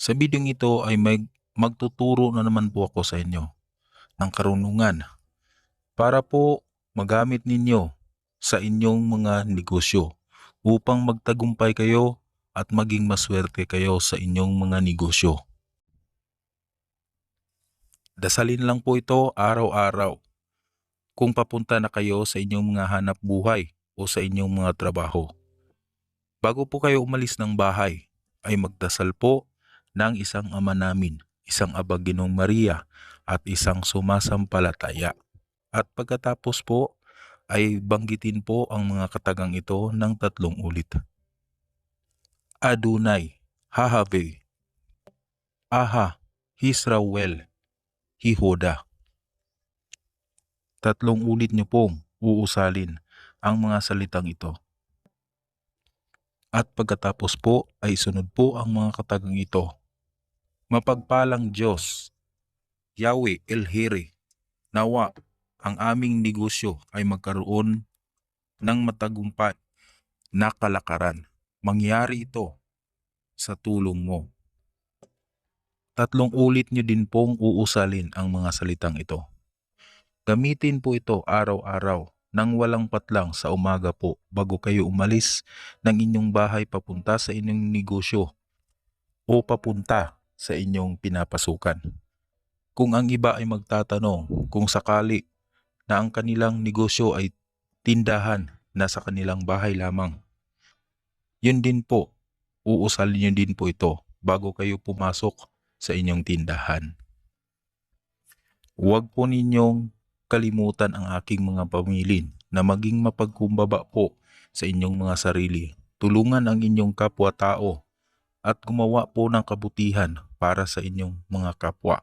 Sa bidyong ito ay may magtuturo na naman po ako sa inyo ng karunungan para po magamit ninyo sa inyong mga negosyo upang magtagumpay kayo at maging maswerte kayo sa inyong mga negosyo. Dasalin lang po ito araw-araw kung papunta na kayo sa inyong mga hanap buhay o sa inyong mga trabaho. Bago po kayo umalis ng bahay, ay magdasal po ng isang ama namin, isang abaginong Maria at isang sumasampalataya. At pagkatapos po ay banggitin po ang mga katagang ito ng tatlong ulit. Adunay, Hahave, Aha, Hisrawel, Hihoda. Tatlong ulit niyo pong uusalin ang mga salitang ito. At pagkatapos po ay sunod po ang mga katagang ito. Mapagpalang Diyos, Yahweh El-Hiri, nawa ang aming negosyo ay magkaroon ng matagumpay na kalakaran. Mangyari ito sa tulong mo. Tatlong ulit nyo din pong uusalin ang mga salitang ito. Gamitin po ito araw-araw nang walang patlang sa umaga po bago kayo umalis ng inyong bahay papunta sa inyong negosyo o papunta sa inyong pinapasukan. Kung ang iba ay magtatanong kung sakali na ang kanilang negosyo ay tindahan na sa kanilang bahay lamang. Yun din po, uusalin nyo din po ito bago kayo pumasok sa inyong tindahan. Huwag po ninyong kalimutan ang aking mga pamilin na maging mapagkumbaba po sa inyong mga sarili. Tulungan ang inyong kapwa-tao at gumawa po ng kabutihan para sa inyong mga kapwa.